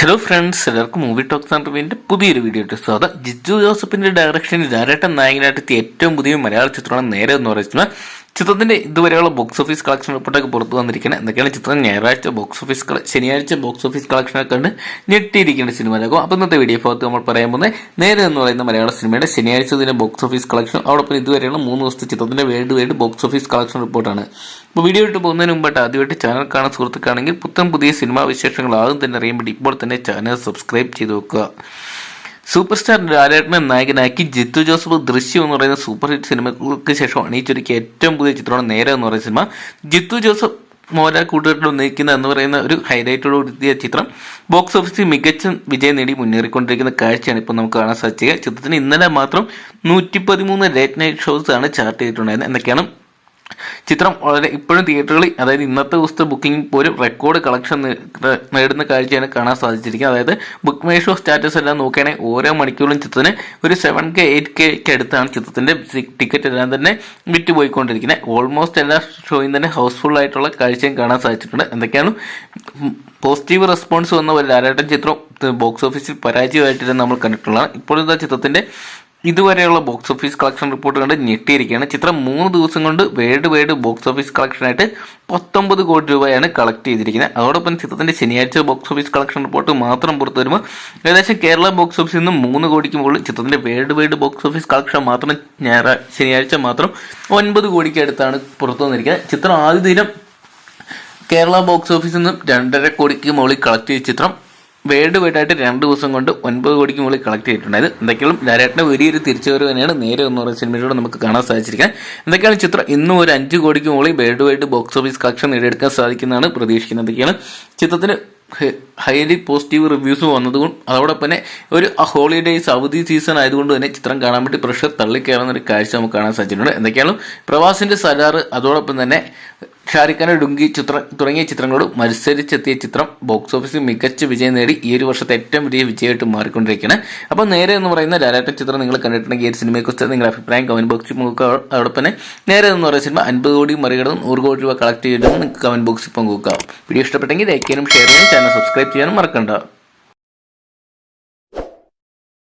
Hello friends എല്ലാവർക്കും movie talks റിവ്യൂവിന്റെ പുതിയൊരു വീഡിയോ സ്വാഗതം. ജിജു ജോസഫിന്റെ ഡയറക്ഷനിൽ ധാരാട്ടം നായകനായിട്ട് ഏറ്റവും പുതിയ മലയാള ചിത്രമാണ് നേരെ എന്ന് പറയുന്നത്. ചിത്രത്തിന്റെ ഇതുവരെയുള്ള ബോക്സ് ഓഫീസ് കളക്ഷൻ റിപ്പോർട്ടൊക്കെ പുറത്തു വന്നിരിക്കുന്നത് എന്തൊക്കെയാണ് ചിത്രം? ഞായറാഴ്ച ബോക്സ് ഓഫീസ് ശനിയാഴ്ച ബോക്സ് ഓഫീസ് കളക്ഷനൊക്കെ കണ്ട് ഞെട്ടിയിരിക്കുന്ന സിനിമയിലാകും അപ്പോൾ ഇന്നത്തെ വീഡിയോ ഭാഗത്ത് നമ്മൾ പറയാൻ പോകുന്നത് നേരെ എന്ന് പറയുന്ന മലയാള സിനിമയുടെ ശനിയാഴ്ച ദിന ബോക്സ് ഓഫീസ് കളക്ഷൻ അതോടൊപ്പം ഇതുവരെയുള്ള മൂന്ന് ദിവസത്തെ ചിത്രത്തിന്റെ world wide box office collection റിപ്പോർട്ടാണ് അപ്പോൾ വീഡിയോ ഇട്ട് പോകുന്നതിന് മുമ്പായിട്ട് ആദ്യമായിട്ട് ചാനൽ കാണാൻ സുഹൃത്തുക്കാണെങ്കിൽ പുത്തൻ പുതിയ സിനിമാ വിശേഷങ്ങൾ ആദ്യം തന്നെ അറിയാൻ വേണ്ടി ഇപ്പോൾ തന്നെ ചാനൽ സബ്സ്ക്രൈബ് ചെയ്ത് വെക്കുക. സൂപ്പർ സ്റ്റാർ ലാലേട്ടനെ നായകനാക്കി ജിത്തു ജോസഫ് ദൃശ്യം എന്ന് പറയുന്ന സൂപ്പർ ഹിറ്റ് സിനിമകൾക്ക് ശേഷം അണിയിച്ചൊരുക്കിയ ഏറ്റവും പുതിയ ചിത്രമാണ് നേരെ എന്ന് പറയുന്ന സിനിമ. ജിത്തു ജോസഫ് മോഹൻലാൽ കൂട്ടുകെട്ടിൽ ഉന്നയിക്കുന്ന എന്ന് പറയുന്ന ഒരു ഹൈലൈറ്റോട് കൂടിയ ചിത്രം. ബോക്സ് ഓഫീസിൽ മികച്ച വിജയം നേടി മുന്നേറിക്കൊണ്ടിരിക്കുന്ന കാഴ്ചയാണ് ഇപ്പോൾ നമുക്ക് കാണാൻ സാധിക്കുക ചിത്രത്തിന് ഇന്നലെ മാത്രം നൂറ്റി പതിമൂന്ന് ലേറ്റ് നൈറ്റ് ഷോസ് ആണ് ചാർട്ട് ചെയ്തിട്ടുണ്ടായിരുന്നത്. എന്തൊക്കെയാണ്? ചിത്രം വളരെ ഇപ്പോഴും തിയേറ്ററുകളിൽ അതായത് ഇന്നത്തെ ദിവസത്തെ ബുക്കിംഗ് പോലും റെക്കോർഡ് കളക്ഷൻ നേടുന്ന കാഴ്ചയാണ് കാണാൻ സാധിച്ചിരിക്കുന്നത്. അതായത് ബുക്ക് മൈ ഷോ സ്റ്റാറ്റസ് എല്ലാം നോക്കുകയാണെങ്കിൽ ഓരോ മണിക്കൂറിലും ചിത്രത്തിന് ഒരു സെവൻ കെ എയ്റ്റ് കെക്ക് അടുത്താണ് ചിത്രത്തിന്റെ ടിക്കറ്റ് എല്ലാം തന്നെ വിറ്റ് പോയിക്കൊണ്ടിരിക്കുന്നത് ഓൾമോസ്റ്റ് എല്ലാ ഷോയും തന്നെ ഹൗസ്ഫുൾ ആയിട്ടുള്ള കാഴ്ചയും കാണാൻ സാധിച്ചിട്ടുണ്ട്. എന്തൊക്കെയാണ്? പോസിറ്റീവ് റെസ്പോൺസ് വന്ന ഒരു ലാലേട്ടൻ ചിത്രം ബോക്സ് ഓഫീസിൽ പരാജയമായിട്ടാണ് നമ്മൾ കണ്ടിട്ടുള്ളതാണ്. ഇപ്പോഴത്തെ ചിത്രത്തിന്റെ ഇതുവരെയുള്ള ബോക്സ് ഓഫീസ് കളക്ഷൻ റിപ്പോർട്ട് കണ്ട് ഞെട്ടിയിരിക്കുകയാണ്. ചിത്രം മൂന്ന് ദിവസം കൊണ്ട് വേർഡ് വേർഡ് ബോക്സ് ഓഫീസ് കളക്ഷനായിട്ട് പത്തൊമ്പത് കോടി രൂപയാണ് കളക്ട് ചെയ്തിരിക്കുന്നത്. അതോടൊപ്പം ചിത്രത്തിന്റെ ശനിയാഴ്ച ബോക്സ് ഓഫീസ് കളക്ഷൻ റിപ്പോർട്ട് മാത്രം പുറത്തു വരുമ്പോൾ ഏകദേശം കേരള ബോക്സ് ഓഫീസിൽ നിന്ന് മൂന്ന് കോടിക്ക് മുകളിൽ ചിത്രത്തിന്റെ world world box office collection മാത്രം ഞായറാഴ്ച ശനിയാഴ്ച മാത്രം ഒൻപത് കോടിക്ക് അടുത്താണ് പുറത്തു വന്നിരിക്കുന്നത്. ചിത്രം ആദ്യ ദിനം കേരള ബോക്സ് ഓഫീസിൽ നിന്നും രണ്ടര കോടിക്ക് മുകളിൽ കളക്ട് ചെയ്ത ചിത്രം വേൾഡ് വൈഡ് ആയിട്ട് രണ്ട് ദിവസം കൊണ്ട് ഒൻപത് കോടിക്ക് മുകളിൽ കളക്ട് ചെയ്തിട്ടുണ്ട്. അതായത് എന്തൊക്കെയാണ് ലാലേട്ടന്റെ വലിയൊരു തിരിച്ചുവരവ് തന്നെയാണ് നേരെ എന്ന് പറയുന്ന സിനിമയിലൂടെ നമുക്ക് കാണാൻ സാധിച്ചിരിക്കുന്നത്. എന്തൊക്കെയാണ് ചിത്രം? ഇന്നും ഒരു അഞ്ച് കോടിക്ക് മുകളിൽ world wide box office collection നേടിയെടുക്കാൻ സാധിക്കുന്നതാണ് പ്രതീക്ഷിക്കുന്നത്. എന്തൊക്കെയാണ്? ചിത്രത്തിന് ഹൈലി പോസിറ്റീവ് റിവ്യൂസ് വന്നതുകൊണ്ട് അതോടൊപ്പം തന്നെ ഒരു ഹോളിഡേയ്സ് അവധി സീസൺ ആയതുകൊണ്ട് തന്നെ ചിത്രം കാണാൻ വേണ്ടി പ്രഷർ തള്ളിക്കയറുന്ന ഒരു കാഴ്ച നമുക്ക് കാണാൻ സാധിച്ചിട്ടുണ്ട്. എന്തൊക്കെയാണ്? പ്രവാസിന്റെ സലാറ് അതോടൊപ്പം തന്നെ ഷാരിഖ് ഡുങ്കി ചിത്ര തുടങ്ങിയ ചിത്രങ്ങളോട് മത്സരിച്ചെത്തിയ ചിത്രം ബോക്സ് ഓഫീസിൽ മികച്ച വിജയം നേടി ഈ ഒരു വർഷത്തെ ഏറ്റവും വലിയ വിജയമായിട്ട് മാറിക്കൊണ്ടിരിക്കുകയാണ്. അപ്പോൾ നേരെ എന്ന് പറയുന്ന ലാലാട്ടൻ ചിത്രം നിങ്ങൾ കണ്ടിട്ടുണ്ടെങ്കിൽ ഈ ഒരു സിനിമയെക്കുറിച്ച് നിങ്ങളുടെ അഭിപ്രായം കമന്റ് ബോക്സിൽ നോക്കുക അതോടൊപ്പം തന്നെ. നേരെ എന്ന് പറയുന്ന സിനിമ അൻപത് കോടി മറികടന്ന് നൂറ് കോടി രൂപ കളക്ട് ചെയ്തതും നിങ്ങൾക്ക് കമന്റ് ബോക്സിൽ പങ്കുവെക്കാം. വീഡിയോ ഇഷ്ടപ്പെട്ടെങ്കിൽ ലൈക്ക് ചെയ്യാനും ഷെയർ ചെയ്യാനും ചാനൽ സബ്സ്ക്രൈബ് ചെയ്യാനും മറക്കണ്ട.